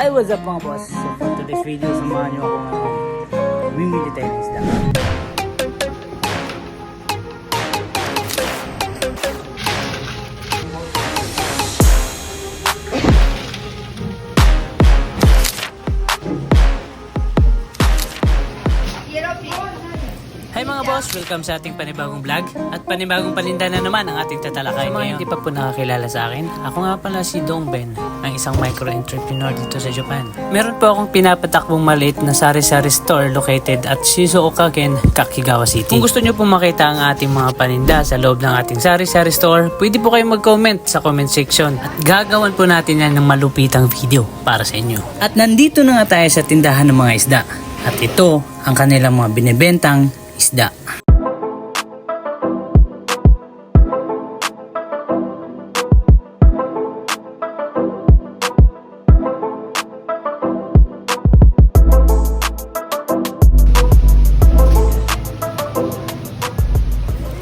Hi, what's up mga boss? So for today's video, samahan niyo ako ngayon. Mimili tayo ng isda. Hi mga boss! Welcome sa ating panibagong vlog at panibagong paninda na naman ang ating tatalakay Sa mga hindi pa po nakakilala sa akin, ako nga pala si Dong Ben, ang isang micro-entrepreneur dito sa Japan. Meron po akong pinapatakbong maliit na sari-sari store located at Shizuoka-ken, Kakigawa City. Kung gusto nyo po makita ang ating mga paninda sa loob ng ating sari-sari store, pwede po kayong mag-comment sa comment section at gagawan po natin yan ng malupitang video para sa inyo. At nandito na nga tayo sa tindahan ng mga isda. At ito ang kanilang mga binibentang isda.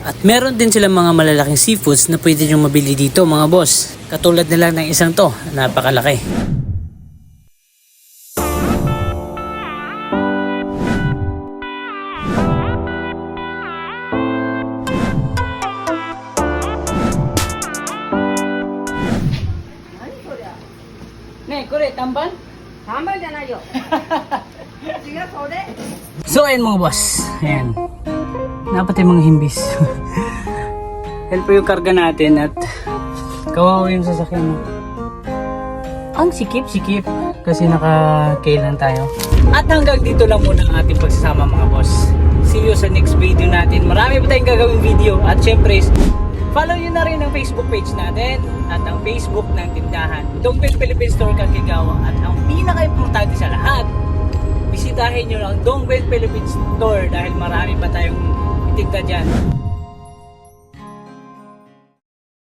At meron din silang mga malalaking seafoods na pwede nyo mabili dito mga boss. Katulad na lang ng isang to, napakalaki. tambal? Tambal dyan ayo. Sige, sode. So, ayan mga boss. Ayan. Dapat yung mga himbis. Yan yung karga natin at kawawa yung sasakyan mo. Ang sikip-sikip kasi naka-kailan tayo. At hanggang dito lang muna ang ating pagsasama mga boss. See you sa next video natin. Marami pa tayong gagawing video at syempre follow nyo na rin ang Facebook page natin at ang Facebook ng tindahan. Dongpil Philippine Store Kakigawa at ang pinaka-importante sa lahat, bisitahin nyo lang Dongbel Philippines Store dahil marami pa tayong itinda dyan.